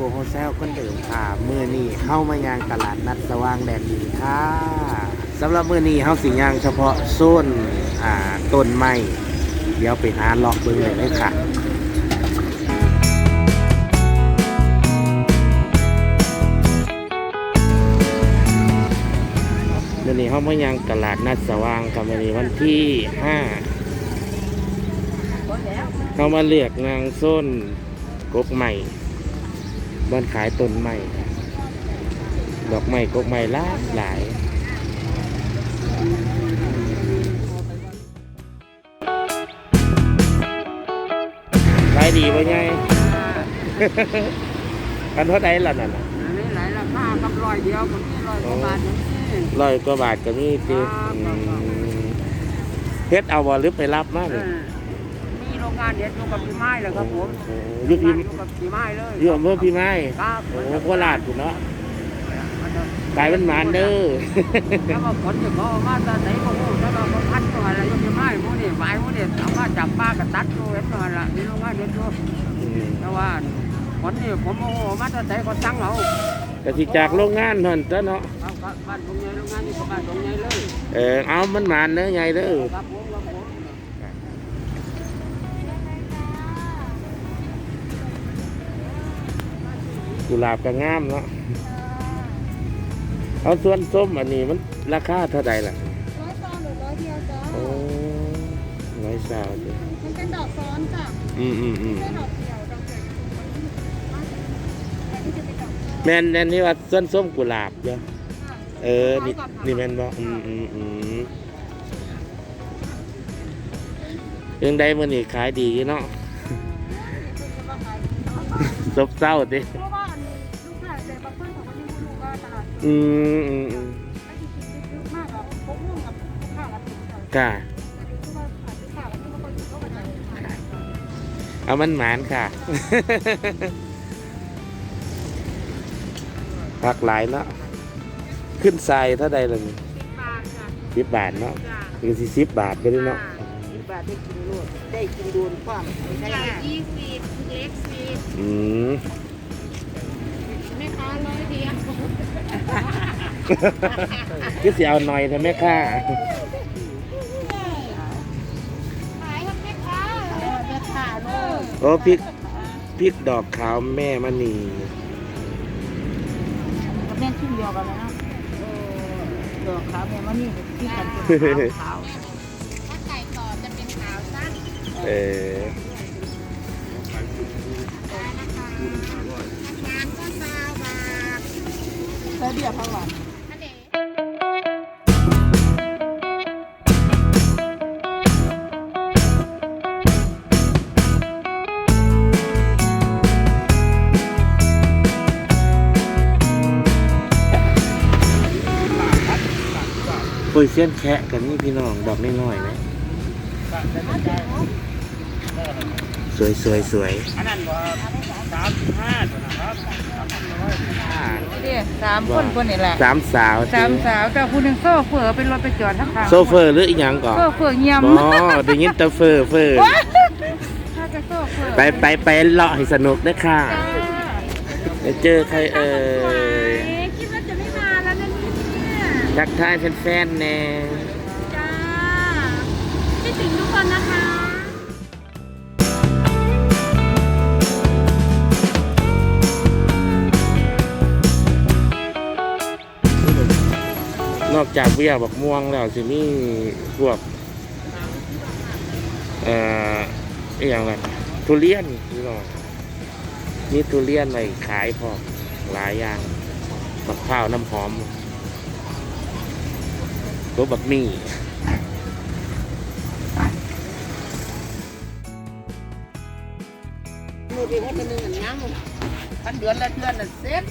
กโฮเซลคนเดิมค่ะมือนี้เข้ามายางตลาดนัดสว่างแดนดินค่ะสำหรับมือนี้เฮาสิยางเฉพาะโซนอ่าต้นไม้เดี๋ยวไปหาเลาะเบิ่งเลยเลยค่ะเดี๋ยวนี้เขามายังตลาดนัดสว่างกับวันนี้วันที่ห้าเขามาเลือกนางส้นกกใหม่ บ้านขายต้นใหม่ครับดอกไม้กกใหม่หลายหลายขายดีปะไงกันเท่าไหร่ล่ะนั่นน่ะอันนี้หลายราคากับร้อยเดียวกับนี่ร้อยกว่าบาทนี่ร้อยกว่าบาทก็มีตีครับครับครับเฮ็ดเอาบ่หรือไปรับมาเอเลยอมีโร งงานเด็ดอยู่กับพี่ไม้เลยครับผมโอ้อยู่โรงพี่งานอยู่กับพี่ไม้เลยอยู่อำเภอพี่ไม้ครับโอ้โคราชอยู่เนาะมันจะขายมันหมานเด้อถ้าว่าผลจะเขาเอามาตอนไหนก็รู้ถ้าว่าเขาพันตัวอะไรอยู่พี่ไม้พวกนี้ไม้พวกนี้เอามาจับปลากับตัดดูเห็นตัวละมีโรงงานเด็ดอยู่อืมแต่ว่าผลนี่ผมโอ้โหมาตอนไหนก็สั่งเอาก็สิจากโรงงานนั่นซะเนาะครับครับบ้านตรงใหญ่โรงงานนี่ก็บ้านตรงใหญ่เลย เออเอามันหมานเด้อใหญ่เด้อครับผม กุหลาบก็งามเนาะเอาส่วนส้มอันนี้มันราคาเท่าใดล่ะร้อยซองหรือร้อยเดียวจ้าโอ้ร้อยสาวจ้ะมันเป็นดอกซ้อนจ้ะอืมอืมอืมไม่ใช่ดอกเดียวดอกเดียวแต่ที่จะเป็นดอกซ้อนแม่นแน่นนี่ว่าส่วนส้มกุหลาบจ้ะค่ะเออนี่นี่แม่นบ่อืมอืมอืมเรื่องใดมื้อนี้ขายดีอยู่เนาะคุณจะมาขายซบเศร้าติเพราะ อืมอืมอืมมากหรอกพบร่วมกับลูกค้าละถึงค่ะค่ะ คือว่าขายลูกค้าที่บางคนอยู่ก็มาจ่ายค่ะเอามันหมานค่ะ ผักหลายเนาะ ขึ้นทรายเท่าใดล่ะนี่บาทจ้ะสิบบาทเนาะจ้ะคือสิสิบบาทก็ได้เนาะ สิบบาทได้กินรวดได้กินดูนความไม่ใช่ใหญ่ง่ายยี่สิบเล็กสิบอืมแม่ค้าร้อยเดียว คือสิเอาหน่อยเถอะแม่ค่ะขายกับแม่ค้าแม่ค้าเนอะโอ้พริกพริกดอกขาวแม่มณีกับแม่ชิ้นเดียวกันเลยนะดอกขาวแม่มันนี่ที่กันเป็นขาวถ้าไก่ต่อจะเป็นขาวสั้นเออน้ำก็ซาวบาท เธอเดียวพังหวานปุยเส้นแคะกันนี่พี่น้องดอกน้อยๆไหมสวยสวยสวยอันนั้นว่า สามสิบห้านะครับนี่สามคนคนนี่แหละสามสาวสามสาวแต่ผู้หนึ่งโซ่เฟือเป็นรถไปจอดทั้งทางโซเฟอร์หรืออีกอย่างก่อนโซ่เฟือเงียบอ๋อได้ยินแต่เฟอร์เฟอร์ถ้าจะโซ่เฟือไปไปไปเลาะให้สนุกนะค่ะไปเจอใครเอ่ยคิดว่าจะไม่มาแล้วนะเนี่ยทักทายแฟนๆแน่จ้าคิดถึงทุกคนนะคะ นอกจากเบี้ยบักม่วงแล้วสิมีพวกเอ่ออย่างไรทุเรียนพี่น้องมีทุเรียนอะไรขายพอหลายอย่างมะพร้าวน้ำหอมตัวบักมี่มือดีให้เป็นหนึ่งอันยังพันเดือนละเดือนละเซ็ต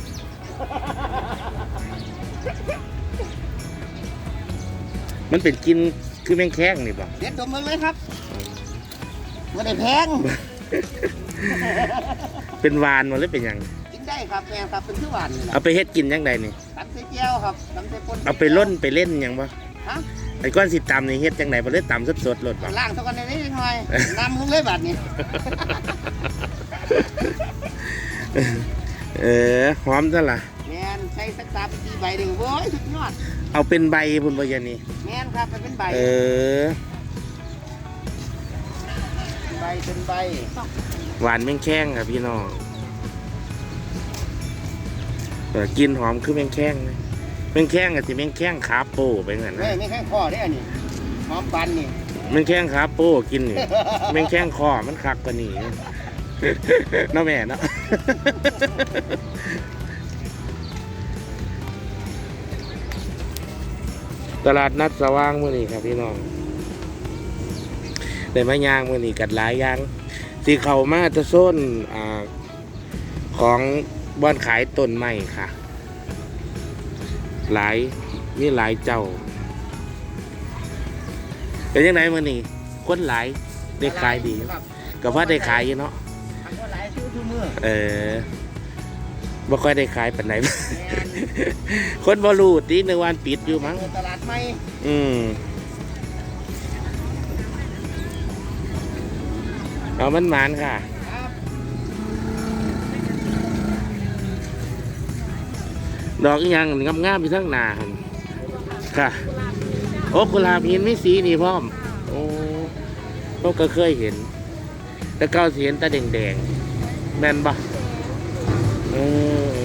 มันเป็นกินคือแมงแข้งนี่ป่ะเด็ดตัวเมืองเลยครับไม่ได้แพง เป็นวานมาหรือเป็นหยังกินได้ครับแพงครับเป็นชื่อหวานนี่นะเอาไปเฮ็ดกินยังไงนี่ตัดใส่เจียวครับตัดใส่ปนเอาไปล่นไปเล่นหยังปะฮะไอ้ก้อนสิตำนี่เฮ็ดจังไหนบ่ได้ตำสดๆรสป่ะล่างเท่ากันในนี้หน่อยน้ำมึงเลยบาทนี่เออหอมซะล่ะแมนใช้สักตาไปกี่ใบหนึ่งโว้ยสุดยอดเอาเป็นใบพุ่นบ่ยานี่ แมนครับไปเป็นใบเออใบเป็นใบหวานแมงแข้งครับพี่น้องเออกินหอมคือแมงแข้งเลยแมงแข้งกับสิแมงแข้งขาโป้ไปเหมือนเฮ้นะยไม่แค่คอได้อันนี้หอมปันนี่แมงแข้งขาโป้กินนี่แมงแข้งคอมันคักกว่านี่เนาะแม่เนาะ ตลาดนัดสว่างมื่อนี้ครับพี่น้องได้มายางมื่อนี้กัดหลายอย่างสีเขามาจะส้นอ่าของบ้านขายต้นไม้ค่ะ หลายมีหลายเจ้าเป็นยังไงมื่อนี้คนหลายได้ขายดีครับกับว่าได้ขายอยู่เนาะทำว่าหลายชื่อทุกมือเออ บ่ค่อยได้ขายปานไหนแมนคนบ่รู้ตีในวันปิดอยู่มั้ง เปิดตลาดใหม่อืมเอามันหมานค่ะ ครับ ดอกอีหยังงามๆอยู่ทั้งหน้าหั่นค่ะ โอ้กุหลาบหินไม่สีนี่พร้อม โอ้พวกก็เคยเห็น แต่เก้าสิเห็นแตาแดงๆแม่นปะ เ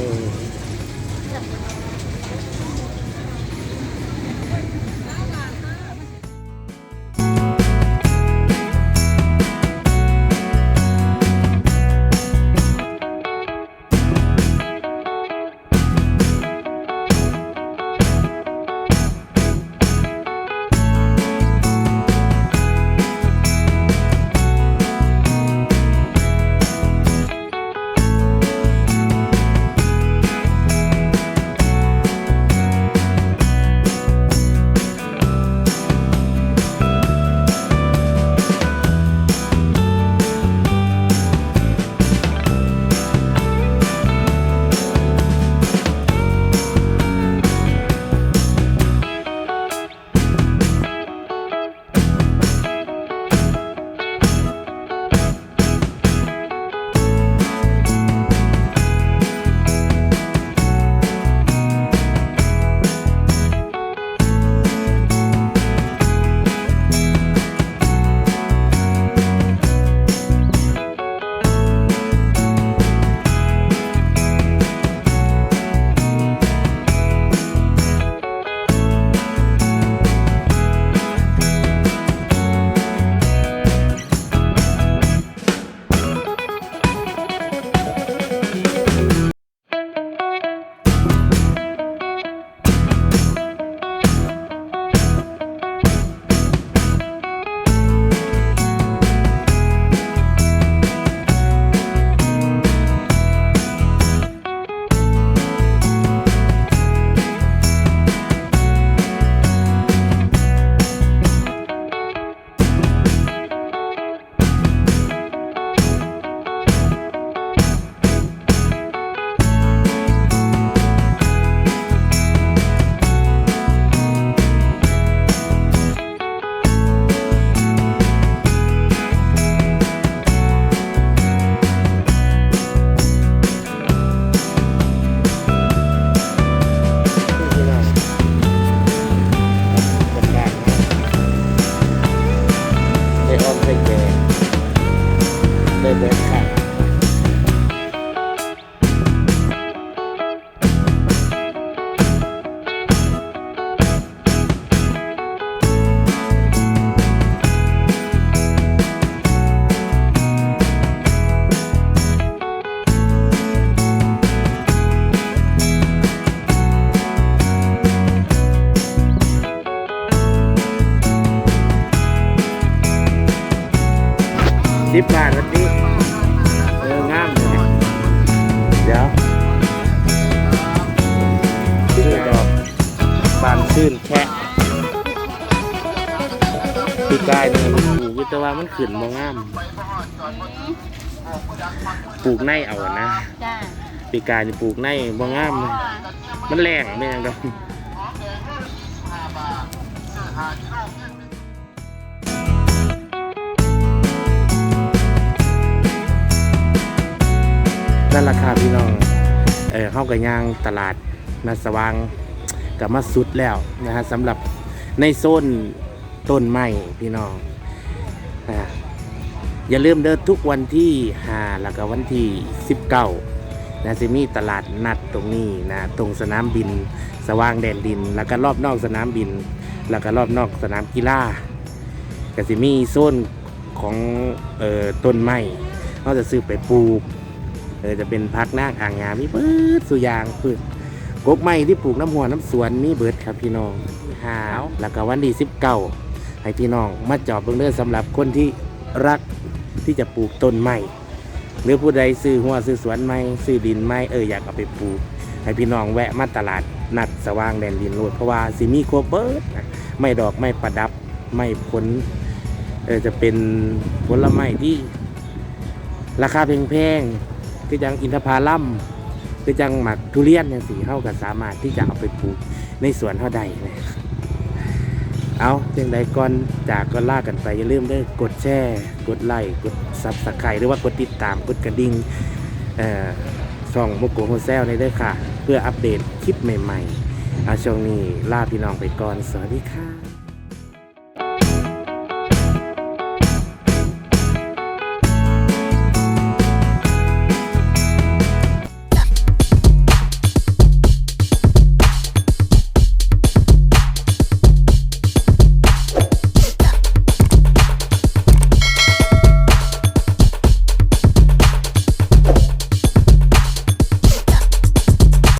บานชื่นแค่ปีกายเนี่ยมันปลูกอยู่แต่ว่ามันขึ้นมองาม ปลูกในเอาอะนะจ้าปีกายนี่ปลูกในมองามเลยมันแรงไม่ยังดอกนั่นราคาพี่น้อง เออเข้ากับยางตลาดนาสว่าง กับมาสุดแล้วนะฮะสำหรับในโซนต้นไม้พี่น้องอ่าอย่าลืมเดินทุกวันที่5แล้วก็วันที่ 19นะจะมีตลาดนัดตรงนี้นะตรงสนามบิน สว่างแดนดิน แล้วก็รอบนอกสนามบิน แล้วก็รอบนอกสนามกีฬาก็จะมีโซนของเอ่อต้นไม้เขาจะซื้อไปปลูกเออจะเป็นพักนาคอ่างงามมีเบิดสุยางพืช กกไม้ที่ปลูกน้ำหัวน้ำสวนมีเบิดครับพี่น้องหาวแล้วก็วันที่สิบเก้าให้พี่น้องมาจอบเบิ่งเด้อสำหรับคนที่รักที่จะปลูกต้นไม้หรือผู้ใดซื้อหัวซื้อสวนไม้ซื้อดินไม้เอออยากเอาไปปลูก ให้พี่น้องแวะมาตลาดนัดสว่างแดนดินโลดเพราะว่าสิมีครบเบิดนะไม่ดอกไม่ประดับไม่ผลเออจะเป็นผลไม้ที่ราคาแพงๆคือจังอินทผลัม คือจังหมักทุเรียนอย่างสีเข้ากับสามารถที่จะเอาไปปลูกในสวนเท่าใดนะเอาเพียงใดก่อนจากก็ล่ากันไปอย่าลืมได้อกดแชร์กดไลค์กดซับสไครต์หรือว่ากดติดตามกดกระดิ่งเอ่อช่องโมโกโฮเซลในเด้อค่ะ เพื่ออัปเดตคลิปใหม่ๆเอาช่วงนี้ล่าพี่น้องไปก่อน สวัสดีค่ะ